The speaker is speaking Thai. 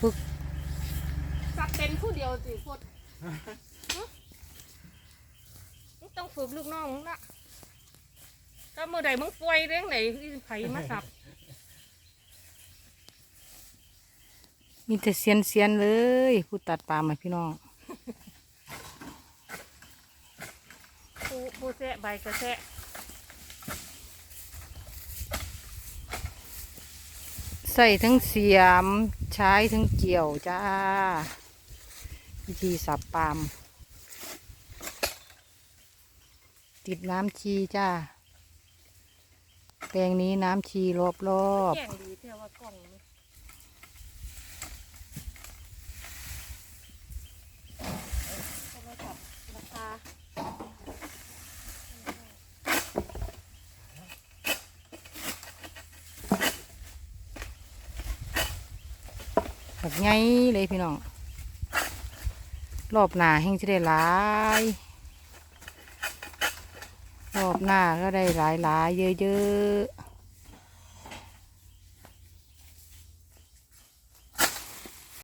ฝึกสักเป็นผู้เดียวสิพดมึงต้องฝึกลูกน้องมึงละถ้าเมื่อใดมึงป่วยเรื่องไหนไผมาสับ มีแต่เซียนเซียนๆเลย ผู้ตัดปลามาพี่น้องผู้ผู้แสะใบกระแสะ ใส่ทั้งเสียม ใช้ทั้งเกี่ยวจ้า วิธีสับปาล์มติดน้ำชีจ้า แปลงนี้น้ำชีรอบรอบแกงดีเท่าว่ากล้องนี่โทรศัพท์ราคา ๆ แบบไงเลยพี่น้อง รอบหน้าแห้งจะได้หลาย รอบหน้าก็ได้หลายหลายๆเยอะๆ